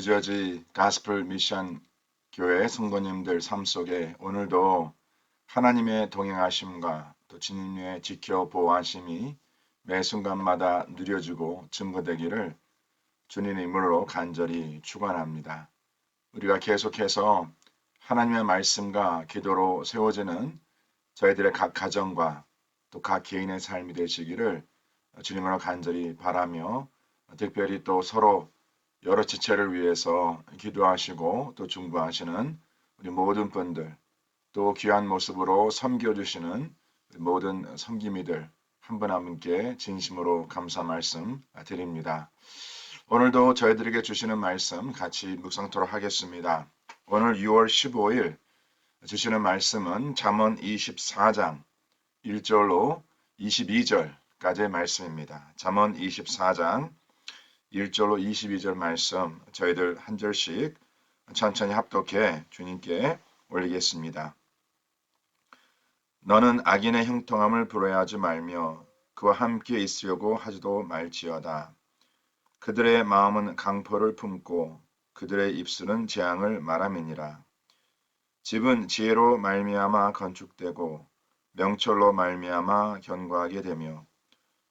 뉴저지 가스플 미션 교회 성도님들 삶 속에 오늘도 하나님의 동행하심과 또 주님의 지켜 보호하심이 매 순간마다 누려지고 증거되기를 주님의 이름으로 간절히 축원합니다. 우리가 계속해서 하나님의 말씀과 기도로 세워지는 저희들의 각 가정과 또 각 개인의 삶이 되시기를 주님으로 간절히 바라며 특별히 또 서로 여러 지체를 위해서 기도하시고 또 중보하시는 우리 모든 분들 또 귀한 모습으로 섬겨주시는 모든 섬김이들 한 분 한 분께 진심으로 감사 말씀 드립니다. 오늘도 저희들에게 주시는 말씀 같이 묵상토록 하겠습니다. 오늘 6월 15일 주시는 말씀은 잠언 24장 1절로 22절까지의 말씀입니다. 잠언 24장 1절로 22절 말씀 저희들 한 절씩 천천히 합독해 주님께 올리겠습니다. 너는 악인의 형통함을 부러워하지 말며 그와 함께 있으려고 하지도 말지어다. 그들의 마음은 강포를 품고 그들의 입술은 재앙을 말함이니라. 집은 지혜로 말미암아 건축되고 명철로 말미암아 견고하게 되며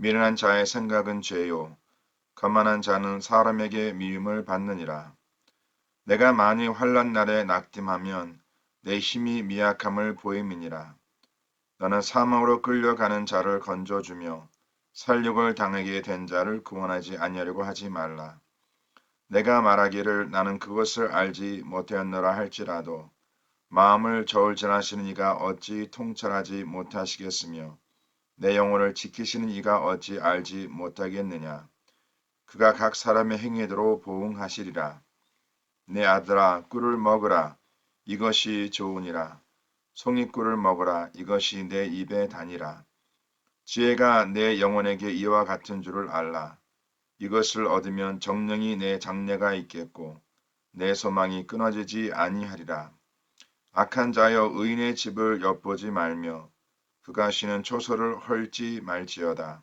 미련한 자의 생각은 죄요. 거만한 자는 사람에게 미움을 받느니라. 내가 많이 환란 날에 낙심하면 내 힘이 미약함을 보임이니라. 너는 사망으로 끌려가는 자를 건져주며 살육을 당하게 된 자를 구원하지 아니하려고 하지 말라. 내가 말하기를 나는 그것을 알지 못하였노라 할지라도 마음을 저울질하시는 이가 어찌 통찰하지 못하시겠으며 내 영혼을 지키시는 이가 어찌 알지 못하겠느냐. 그가 각 사람의 행위대로 보응하시리라. 내 아들아 꿀을 먹으라. 이것이 좋으니라. 송이꿀을 먹으라. 이것이 내 입에 다니라. 지혜가 내 영혼에게 이와 같은 줄을 알라. 이것을 얻으면 정령이 내 장래가 있겠고 내 소망이 끊어지지 아니하리라. 악한 자여 의인의 집을 엿보지 말며 그가 쉬는 초소를 헐지 말지어다.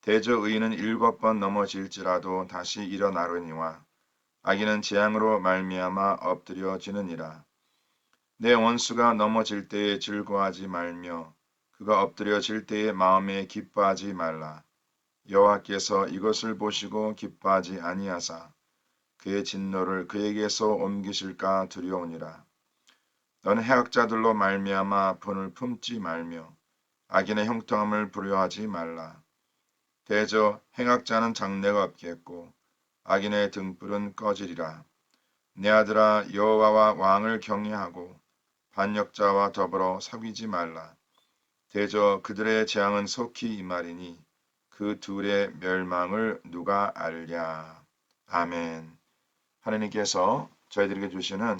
대저 의인은 일곱 번 넘어질지라도 다시 일어나려니와 악인은 재앙으로 말미암아 엎드려지느니라. 내 원수가 넘어질 때에 즐거워하지 말며 그가 엎드려질 때에 마음에 기뻐하지 말라. 여호와께서 이것을 보시고 기뻐하지 아니하사 그의 진노를 그에게서 옮기실까 두려우니라. 너는 해악자들로 말미암아 분을 품지 말며 악인의 형통함을 부려하지 말라. 대저 행악자는 장래가 없겠고 악인의 등불은 꺼지리라. 내 아들아 여호와와 왕을 경외하고 반역자와 더불어 사귀지 말라. 대저 그들의 재앙은 속히 이 말이니 그 둘의 멸망을 누가 알랴. 아멘. 하나님께서 저희들에게 주시는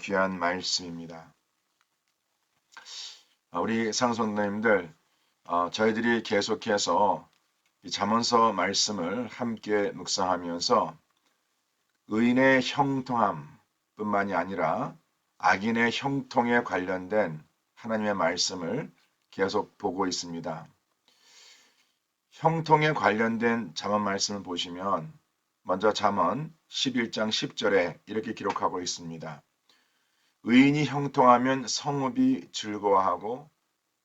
귀한 말씀입니다. 우리 상속님들 어, 저희들이 계속해서 이 잠언서 말씀을 함께 묵상하면서 의인의 형통함 뿐만이 아니라 악인의 형통에 관련된 하나님의 말씀을 계속 보고 있습니다. 형통에 관련된 잠언 말씀을 보시면 먼저 잠언 11장 10절에 이렇게 기록하고 있습니다. 의인이 형통하면 성읍이 즐거워하고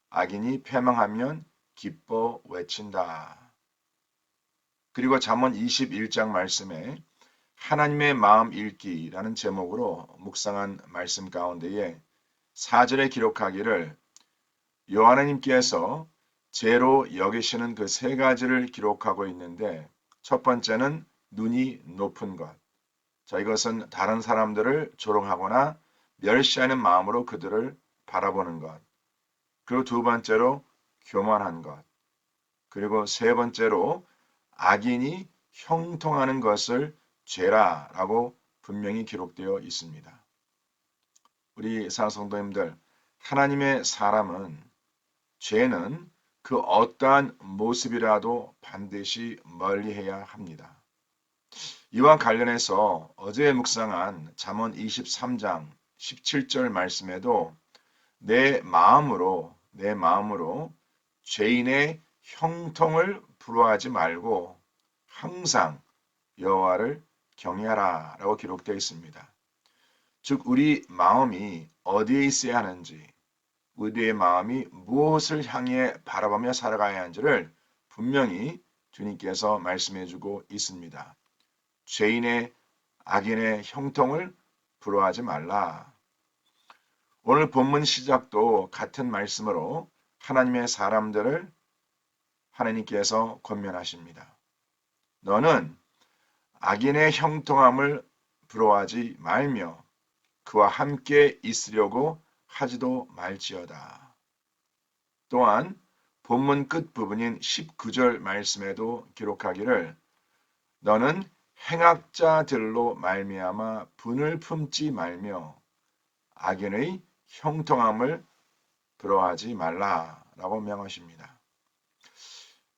악인이 패망하면 기뻐 외친다. 그리고 잠언 21장 말씀에 하나님의 마음 읽기라는 제목으로 묵상한 말씀 가운데에 4절에 기록하기를 여호와님께서 죄로 여기시는 그 세 가지를 기록하고 있는데 첫 번째는 눈이 높은 것. 자, 이것은 다른 사람들을 조롱하거나 멸시하는 마음으로 그들을 바라보는 것. 그리고 두 번째로 교만한 것. 그리고 세 번째로 악인이 형통하는 것을 죄라라고 분명히 기록되어 있습니다. 우리 사성도님들 하나님의 사람은 죄는 그 어떠한 모습이라도 반드시 멀리해야 합니다. 이와 관련해서 어제 묵상한 잠언 23장 17절 말씀에도 내 마음으로 내 마음으로 죄인의 형통을 부러워하지 말고 항상 여호와를 경외하라라고 기록되어 있습니다. 즉 우리 마음이 어디에 있어야 하는지 우리의 마음이 무엇을 향해 바라보며 살아가야 하는지를 분명히 주님께서 말씀해 주고 있습니다. 죄인의 악인의 형통을 부러워하지 말라. 오늘 본문 시작도 같은 말씀으로 하나님의 사람들을 하나님께서 권면하십니다. 너는 악인의 형통함을 부러워하지 말며 그와 함께 있으려고 하지도 말지어다. 또한 본문 끝 부분인 19절 말씀에도 기록하기를 너는 행악자들로 말미암아 분을 품지 말며 악인의 형통함을 부러워하지 말라라고 명하십니다.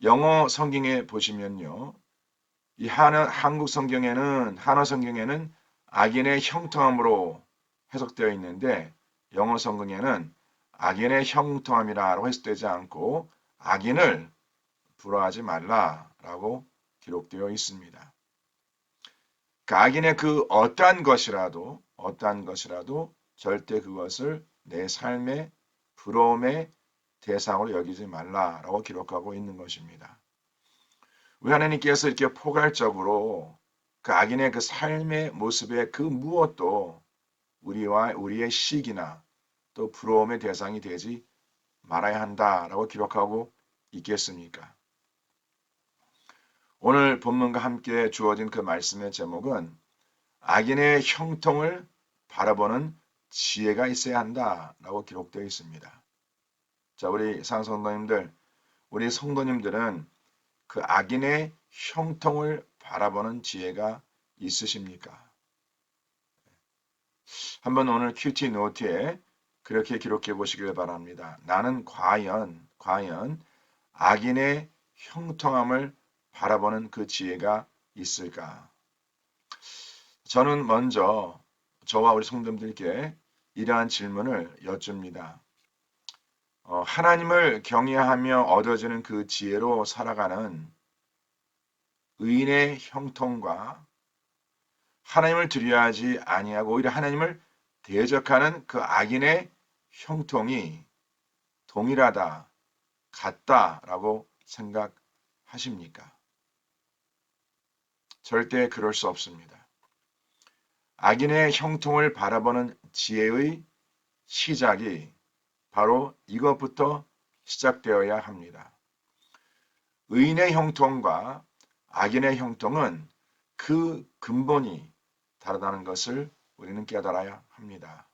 영어 성경에 보시면요. 이 한어, 한국 성경에는 한어 성경에는 악인의 형통함으로 해석되어 있는데 영어 성경에는 악인의 형통함이라고 해석되지 않고 악인을 부러워하지 말라라고 기록되어 있습니다. 그 악인의 그 어떠한 것이라도 어떠한 것이라도 절대 그것을 내 삶의 부러움의 대상으로 여기지 말라라고 기록하고 있는 것입니다. 우리 하나님께서 이렇게 포괄적으로 그 악인의 그 삶의 모습의 그 무엇도 우리와 우리의 시기나 또 부러움의 대상이 되지 말아야 한다라고 기록하고 있겠습니까? 오늘 본문과 함께 주어진 그 말씀의 제목은 악인의 형통을 바라보는 지혜가 있어야 한다라고 기록되어 있습니다. 자, 우리 상성도님들, 우리 성도님들은 그 악인의 형통을 바라보는 지혜가 있으십니까? 한번 오늘 큐티 노트에 그렇게 기록해 보시길 바랍니다. 나는 과연, 과연 악인의 형통함을 바라보는 그 지혜가 있을까? 저는 먼저 저와 우리 성도님들께 이러한 질문을 여쭙니다. 어, 하나님을 경외하며 얻어지는 그 지혜로 살아가는 의인의 형통과 하나님을 두려워하지 아니하고 오히려 하나님을 대적하는 그 악인의 형통이 동일하다, 같다라고 생각하십니까? 절대 그럴 수 없습니다. 악인의 형통을 바라보는 지혜의 시작이 바로 이것부터 시작되어야 합니다. 의인의 형통과 악인의 형통은 그 근본이 다르다는 것을 우리는 깨달아야 합니다.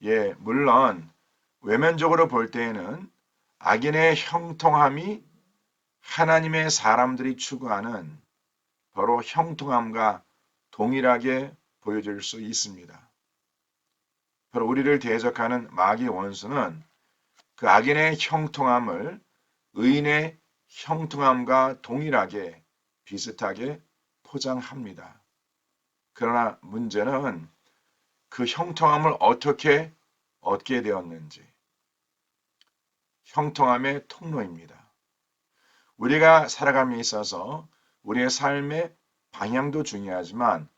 예, 물론 외면적으로 볼 때에는 악인의 형통함이 하나님의 사람들이 추구하는 바로 형통함과 동일하게 보여질 수 있습니다. 바로 우리를 대적하는 마귀 원수는 그 악인의 형통함을 의인의 형통함과 동일하게 비슷하게 포장합니다. 그러나 문제는 그 형통함을 어떻게 얻게 되었는지 형통함의 통로입니다. 우리가 살아감에 있어서 우리의 삶의 방향도 중요하지만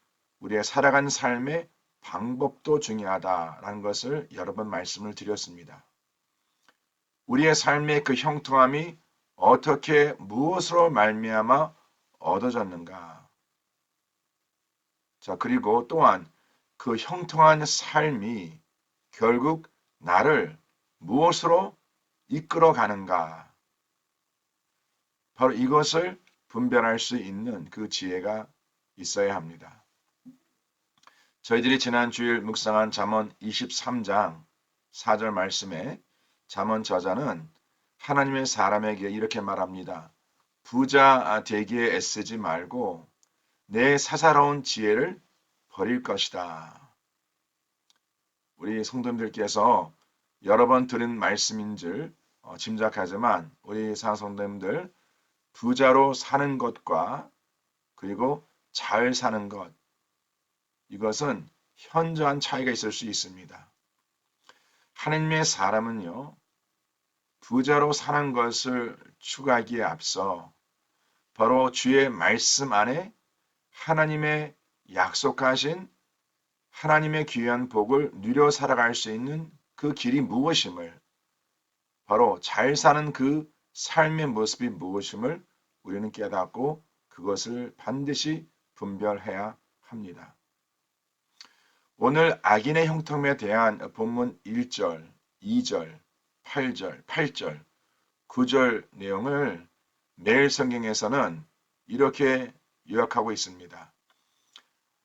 우리의 살아가는 삶의 방법도 중요하다라는 것을 여러 번 말씀을 드렸습니다. 우리의 삶의 그 형통함이 어떻게 무엇으로 말미암아 얻어졌는가? 자, 그리고 또한 그 형통한 삶이 결국 나를 무엇으로 이끌어 가는가? 바로 이것을 분별할 수 있는 그 지혜가 있어야 합니다. 저희들이 지난 주일 묵상한 잠언 23장 4절 말씀에 잠언 저자는 하나님의 사람에게 이렇게 말합니다. 부자 되기에 애쓰지 말고 내 사사로운 지혜를 버릴 것이다. 우리 성도님들께서 여러 번 들은 말씀인 줄 어, 짐작하지만 우리 사성도님들 부자로 사는 것과 그리고 잘 사는 것 이것은 현저한 차이가 있을 수 있습니다. 하나님의 사람은요 부자로 사는 것을 추구하기에 앞서 바로 주의 말씀 안에 하나님의 약속하신 하나님의 귀한 복을 누려 살아갈 수 있는 그 길이 무엇임을 바로 잘 사는 그 삶의 모습이 무엇임을 우리는 깨닫고 그것을 반드시 분별해야 합니다. 오늘 악인의 형통에 대한 본문 1절, 2절, 8절, 8절, 9절 내용을 매일 성경에서는 이렇게 요약하고 있습니다.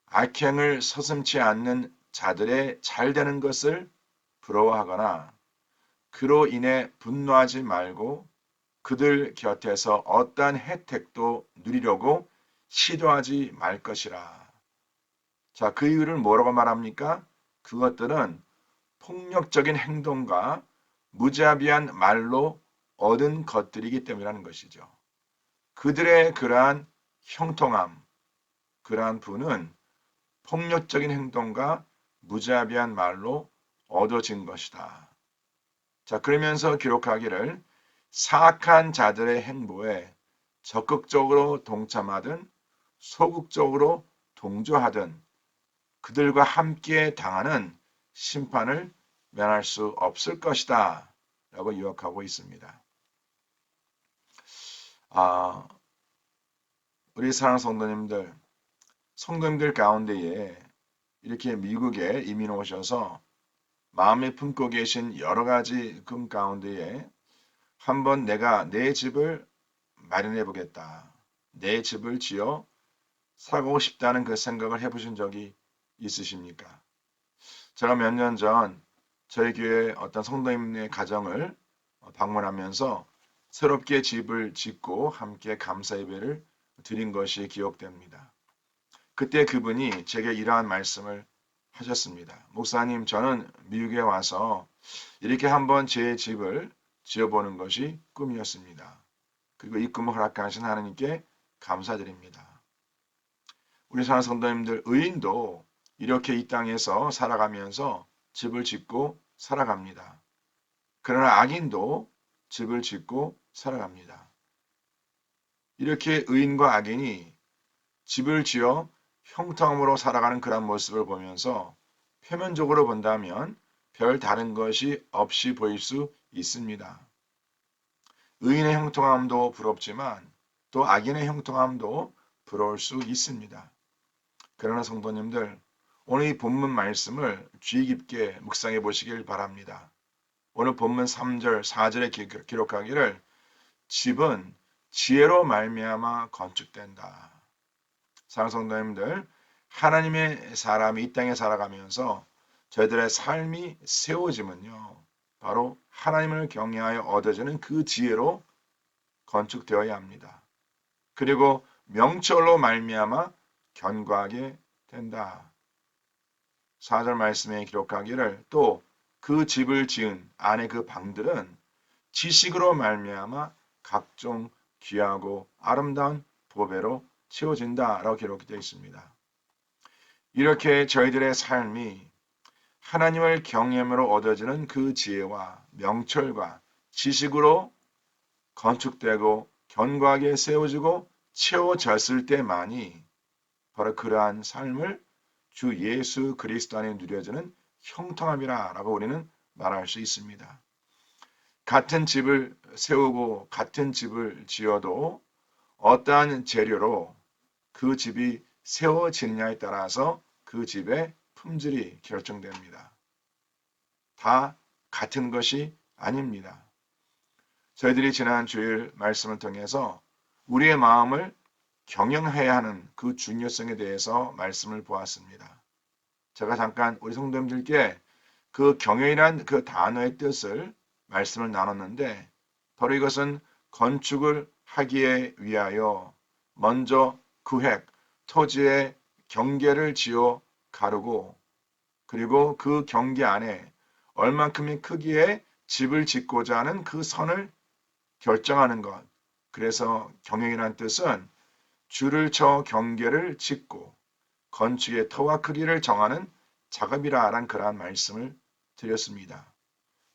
악행을 서슴지 않는 자들의 잘 되는 것을 부러워하거나 그로 인해 분노하지 말고 그들 곁에서 어떠한 혜택도 누리려고 시도하지 말 것이라. 자, 그 이유를 뭐라고 말합니까? 그것들은 폭력적인 행동과 무자비한 말로 얻은 것들이기 때문이라는 것이죠. 그들의 그러한 형통함, 그러한 분은 폭력적인 행동과 무자비한 말로 얻어진 것이다. 자, 그러면서 기록하기를 사악한 자들의 행보에 적극적으로 동참하든 소극적으로 동조하든 그들과 함께 당하는 심판을 면할 수 없을 것이다. 라고 유혹하고 있습니다. 아, 우리 사랑 성도님들, 성도님들 가운데에 이렇게 미국에 이민 오셔서 마음에 품고 계신 여러 가지 금 가운데에 한번 내가 내 집을 마련해 보겠다. 내 집을 지어 살고 싶다는 그 생각을 해보신 적이 있으십니까? 제가 몇 년 전 저희 교회 어떤 성도님의 가정을 방문하면서 새롭게 집을 짓고 함께 감사 예배를 드린 것이 기억됩니다. 그때 그분이 제게 이러한 말씀을 하셨습니다. 목사님, 저는 미국에 와서 이렇게 한번 제 집을 지어보는 것이 꿈이었습니다. 그리고 이 꿈을 허락하신 하나님께 감사드립니다. 우리 사는 성도님들, 의인도 이렇게 이 땅에서 살아가면서 집을 짓고 살아갑니다. 그러나 악인도 집을 짓고 살아갑니다. 이렇게 의인과 악인이 집을 지어 형통함으로 살아가는 그런 모습을 보면서 표면적으로 본다면 별 다른 것이 없이 보일 수 있습니다. 의인의 형통함도 부럽지만 또 악인의 형통함도 부러울 수 있습니다. 그러나 성도님들, 오늘 이 본문 말씀을 주의 깊게 묵상해 보시길 바랍니다. 오늘 본문 3절, 4절에 기록하기를 집은 지혜로 말미암아 건축된다. 사랑성도님들 하나님의 사람이 이 땅에 살아가면서 저희들의 삶이 세워지면요. 바로 하나님을 경외하여 얻어지는 그 지혜로 건축되어야 합니다. 그리고 명철로 말미암아 견고하게 된다. 4절 말씀에 기록하기를 또 그 집을 지은 안에 그 방들은 지식으로 말미암아 각종 귀하고 아름다운 보배로 채워진다라고 기록되어 있습니다. 이렇게 저희들의 삶이 하나님을 경외함으로 얻어지는 그 지혜와 명철과 지식으로 건축되고 견고하게 세워지고 채워졌을 때만이 바로 그러한 삶을 주 예수 그리스도 안에 누려지는 형통함이라라고 우리는 말할 수 있습니다. 같은 집을 세우고 같은 집을 지어도 어떠한 재료로 그 집이 세워지느냐에 따라서 그 집의 품질이 결정됩니다. 다 같은 것이 아닙니다. 저희들이 지난 주일 말씀을 통해서 우리의 마음을 경영해야 하는 그 중요성에 대해서 말씀을 보았습니다. 제가 잠깐 우리 성도님들께 그 경영이란 그 단어의 뜻을 말씀을 나눴는데 바로 이것은 건축을 하기에 위하여 먼저 구획, 토지의 경계를 지어 가르고 그리고 그 경계 안에 얼만큼의 크기의 집을 짓고자 하는 그 선을 결정하는 것. 그래서 경영이란 뜻은 줄을 쳐 경계를 짓고 건축의 터와 크기를 정하는 작업이라란 그러한 말씀을 드렸습니다.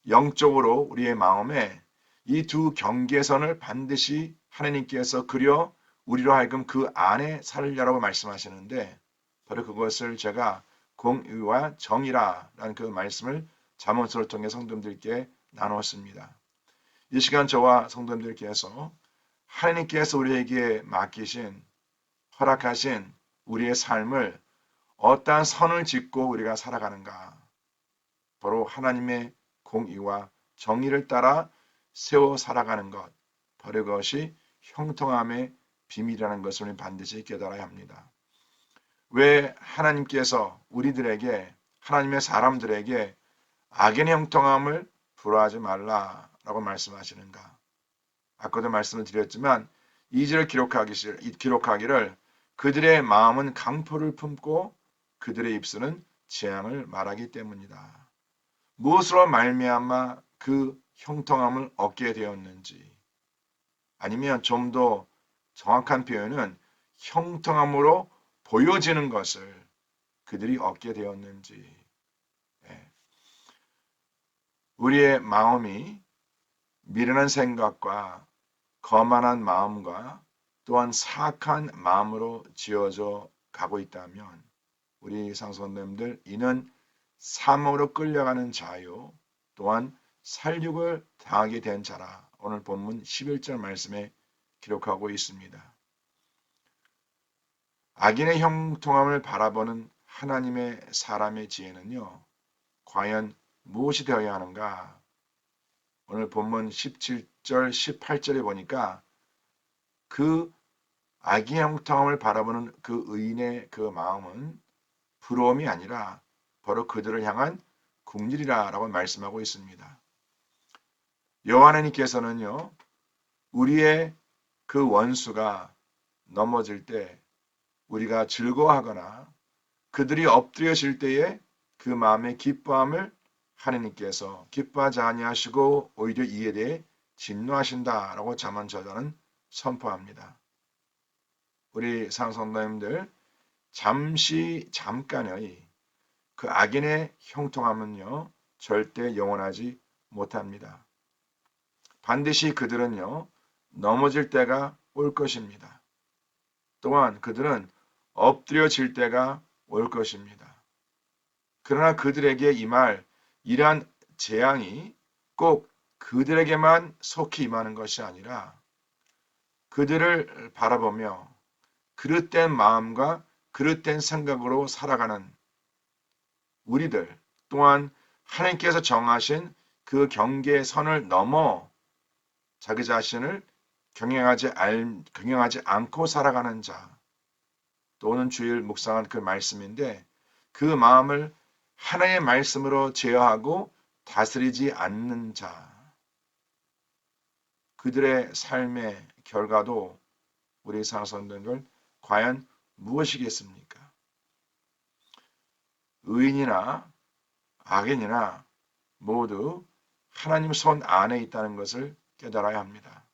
영적으로 우리의 마음에 이 두 경계선을 반드시 하나님께서 그려 우리로 하여금 그 안에 살려라고 말씀하시는데 바로 그것을 제가 공의와 정의라라는 그 말씀을 자문서를 통해 성도님들께 나누었습니다. 이 시간 저와 성도님들께서 하나님께서 우리에게 맡기신 허락하신 우리의 삶을 어떠한 선을 짓고 우리가 살아가는가 바로 하나님의 공의와 정의를 따라 세워 살아가는 것 바로 그것이 형통함의 비밀이라는 것을 반드시 깨달아야 합니다. 왜 하나님께서 우리들에게 하나님의 사람들에게 악인의 형통함을 불허하지 말라라고 말씀하시는가? 아까도 말씀을 드렸지만 이절을 기록하기, 기록하기를 그들의 마음은 강포를 품고 그들의 입술은 재앙을 말하기 때문이다. 무엇으로 말미암아 그 형통함을 얻게 되었는지 아니면 좀 더 정확한 표현은 형통함으로 보여지는 것을 그들이 얻게 되었는지 예. 우리의 마음이 미련한 생각과 거만한 마음과 또한 사악한 마음으로 지어져 가고 있다면 우리 상선님들 이는 사망으로 끌려가는 자요 또한 살육을 당하게 된 자라 오늘 본문 11절 말씀에 기록하고 있습니다. 악인의 형통함을 바라보는 하나님의 사람의 지혜는요. 과연 무엇이 되어야 하는가? 오늘 본문 17절, 18절에 보니까 그 악의 형통함을 바라보는 그 의인의 그 마음은 부러움이 아니라 바로 그들을 향한 국률이라 라고 말씀하고 있습니다. 여호와님께서는요. 우리의 그 원수가 넘어질 때 우리가 즐거워하거나 그들이 엎드려질 때에 그 마음의 기뻐함을 하느님께서 기뻐하지 아니하시고 오히려 이에 대해 진노하신다라고 자만 저자는 선포합니다. 우리 상성도님들 잠시 잠깐의 그 악인의 형통함은요 절대 영원하지 못합니다. 반드시 그들은요 넘어질 때가 올 것입니다. 또한 그들은 엎드려질 때가 올 것입니다. 그러나 그들에게 임할 이러한 재앙이 꼭 그들에게만 속히 임하는 것이 아니라 그들을 바라보며 그릇된 마음과 그릇된 생각으로 살아가는 우리들 또한 하나님께서 정하신 그 경계의 선을 넘어 자기 자신을 경영하지, 알, 경영하지 않고 살아가는 자 또는 주일 묵상한 그 말씀인데 그 마음을 하나의 말씀으로 제어하고 다스리지 않는 자 그들의 삶의 결과도 우리 상선들을 과연 무엇이겠습니까? 의인이나 악인이나 모두 하나님 손 안에 있다는 것을 깨달아야 합니다.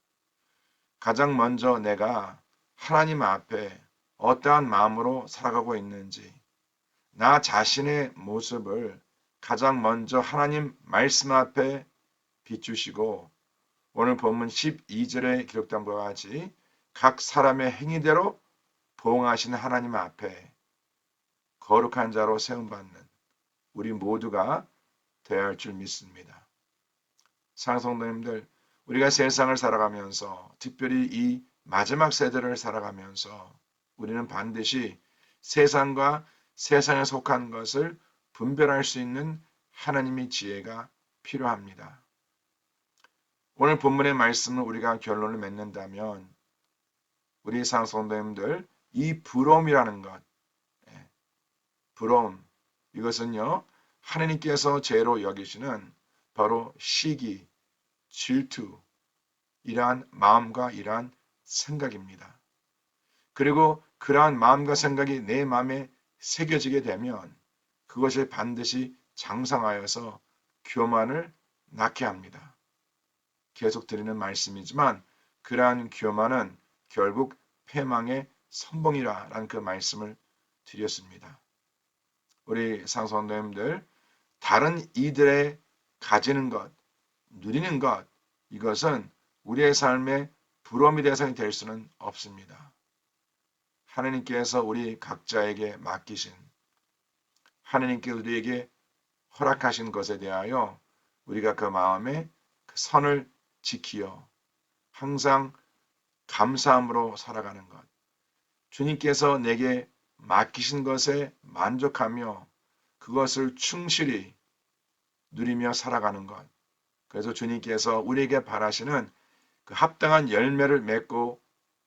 가장 먼저 내가 하나님 앞에 어떠한 마음으로 살아가고 있는지, 나 자신의 모습을 가장 먼저 하나님 말씀 앞에 비추시고 오늘 본문 12절에 기록된 것과 같이 각 사람의 행위대로 보응하시는 하나님 앞에 거룩한 자로 세움받는 우리 모두가 되어야 할 줄 믿습니다. 상성도님들 우리가 세상을 살아가면서 특별히 이 마지막 세대를 살아가면서 우리는 반드시 세상과 세상에 속한 것을 분별할 수 있는 하나님의 지혜가 필요합니다. 오늘 본문의 말씀을 우리가 결론을 맺는다면 우리 상성도님들 이 부러움이라는 것, 예, 부러움 이것은요 하나님께서 죄로 여기시는 바로 시기, 질투 이러한 마음과 이러한 생각입니다. 그리고 그러한 마음과 생각이 내 마음에 새겨지게 되면 그것이 반드시 장성하여서 교만을 낳게 합니다. 계속 드리는 말씀이지만 그러한 교만은 결국 패망의 선봉이라는 그 말씀을 드렸습니다. 우리 상성도님들 다른 이들의 가지는 것, 누리는 것 이것은 우리의 삶의 부러움의 대상이 될 수는 없습니다. 하느님께서 우리 각자에게 맡기신 하느님께 우리에게 허락하신 것에 대하여 우리가 그 마음에 그 선을 지키어 항상 감사함으로 살아가는 것. 주님께서 내게 맡기신 것에 만족하며 그것을 충실히 누리며 살아가는 것. 그래서 주님께서 우리에게 바라시는 그 합당한 열매를 맺고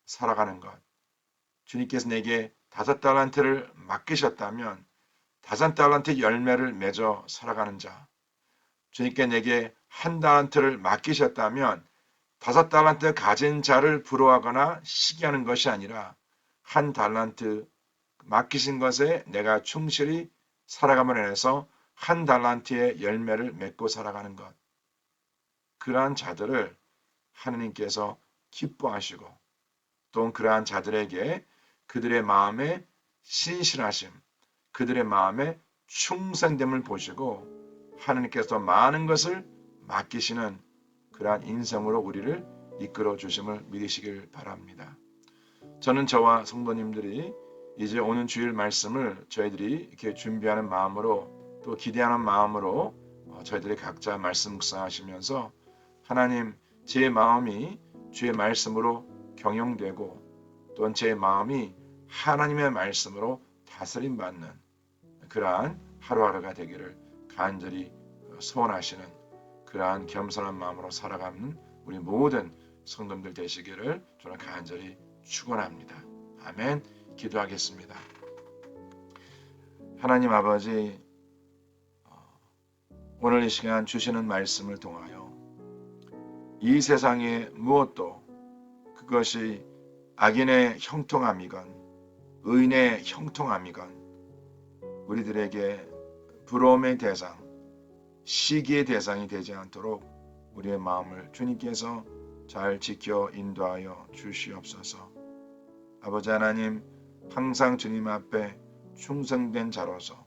살아가는 것. 주님께서 내게 다섯 달란트를 맡기셨다면 다섯 달란트 열매를 맺어 살아가는 자. 주님께 내게 한 달란트를 맡기셨다면 다섯 달란트 가진 자를 부러워하거나 시기하는 것이 아니라 한 달란트 맡기신 것에 내가 충실히 살아감으로 인해서 한 달란트의 열매를 맺고 살아가는 것. 그러한 자들을 하느님께서 기뻐하시고 또 그러한 자들에게 그들의 마음에 신실하심, 그들의 마음에 충성됨을 보시고 하느님께서 많은 것을 맡기시는 그러한 인성으로 우리를 이끌어 주심을 믿으시길 바랍니다. 저는 저와 성도님들이 이제 오는 주일 말씀을 저희들이 이렇게 준비하는 마음으로 또 기대하는 마음으로 어, 저희들이 각자 말씀 묵상하시면서 하나님 제 마음이 주의 말씀으로 경영되고 또한 제 마음이 하나님의 말씀으로 다스림 받는 그러한 하루하루가 되기를 간절히 소원하시는 그러한 겸손한 마음으로 살아가는 우리 모든 성도들 되시기를 저는 간절히 축원합니다. 아멘. 기도하겠습니다. 하나님 아버지 어, 오늘 이 시간 주시는 말씀을 통하여 이 세상의 무엇도 그것이 악인의 형통함이건 의인의 형통함이건 우리들에게 부러움의 대상, 시기의 대상이 되지 않도록 우리의 마음을 주님께서 잘 지켜 인도하여 주시옵소서. 아버지 하나님, 항상 주님 앞에 충성된 자로서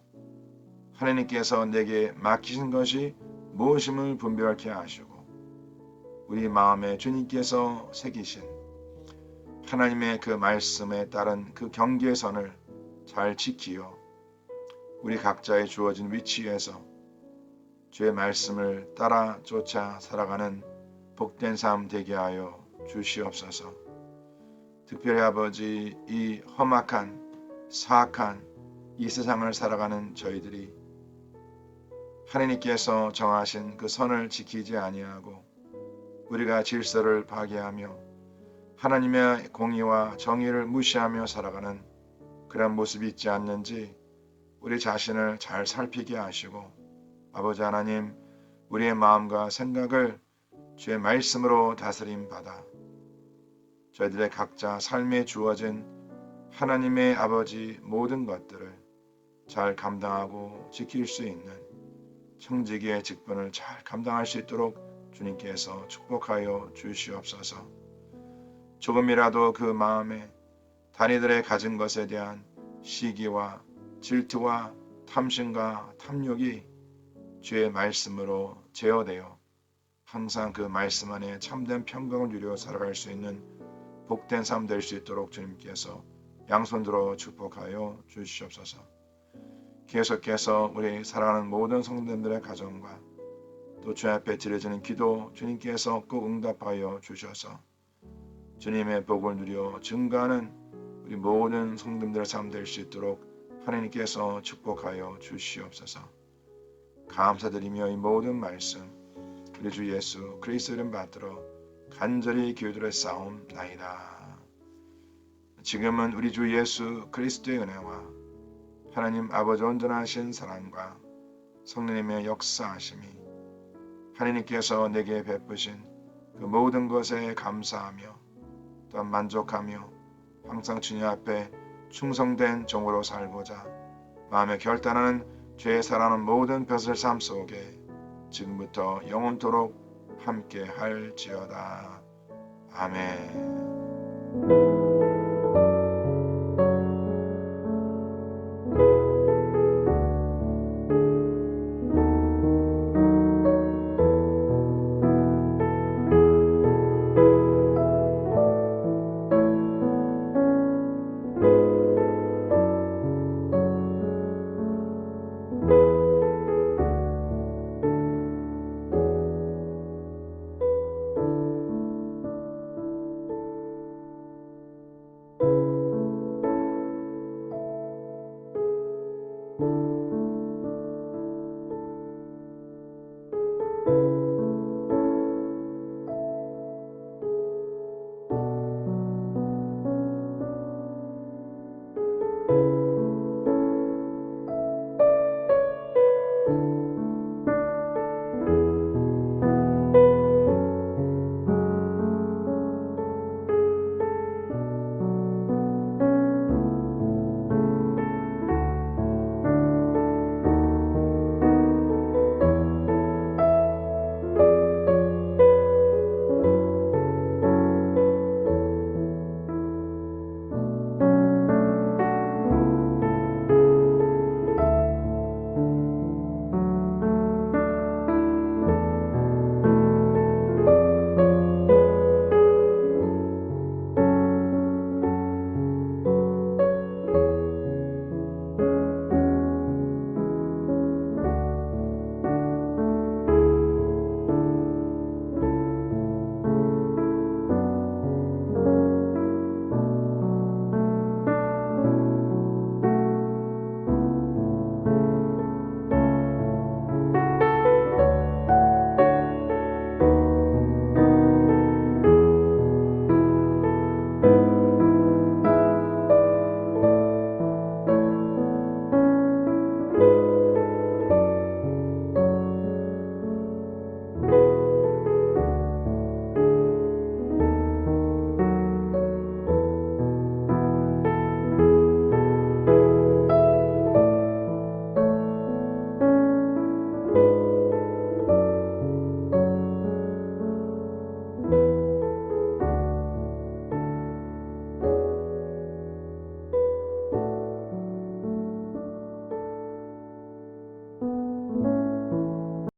하나님께서 내게 맡기신 것이 무엇임을 분별케 하시고 우리 마음에 주님께서 새기신 하나님의 그 말씀에 따른 그 경계선을 잘 지키어 우리 각자의 주어진 위치에서 주의 말씀을 따라 쫓아 살아가는 복된 삶 되게 하여 주시옵소서. 특별히 아버지 이 험악한 사악한 이 세상을 살아가는 저희들이 하나님께서 정하신 그 선을 지키지 아니하고 우리가 질서를 파괴하며 하나님의 공의와 정의를 무시하며 살아가는 그런 모습이 있지 않는지 우리 자신을 잘 살피게 하시고 아버지 하나님 우리의 마음과 생각을 주의 말씀으로 다스림 받아 저희들의 각자 삶에 주어진 하나님의 아버지 모든 것들을 잘 감당하고 지킬 수 있는 청지기의 직분을 잘 감당할 수 있도록 주님께서 축복하여 주시옵소서. 조금이라도 그 마음에 단이들의 가진 것에 대한 시기와 질투와 탐심과 탐욕이 주의 말씀으로 제어되어 항상 그 말씀 안에 참된 평강을 누려 살아갈 수 있는 복된 삶 될 수 있도록 주님께서 양손 들어 축복하여 주시옵소서. 계속해서 우리 사랑하는 모든 성도들의 가정과 또주 앞에 드려지는 기도 주님께서 꼭 응답하여 주셔서 주님의 복을 누려 증가하는 우리 모든 성도들의 삶될수 있도록 하나님께서 축복하여 주시옵소서. 감사드리며 이 모든 말씀 우리 주 예수 그리스도 이름 받들어 간절히 기도를 싸움나이다. 지금은 우리 주 예수 그리스도의 은혜와 하나님 아버지 온전하신 사랑과 성령님의 역사하심이 하나님께서 내게 베푸신 그 모든 것에 감사하며 또한 만족하며 항상 주님 앞에 충성된 종으로 살고자 마음에 결단하는 죄에 살아는 모든 벼슬 삶 속에 지금부터 영원토록 함께 할지어다. 아멘.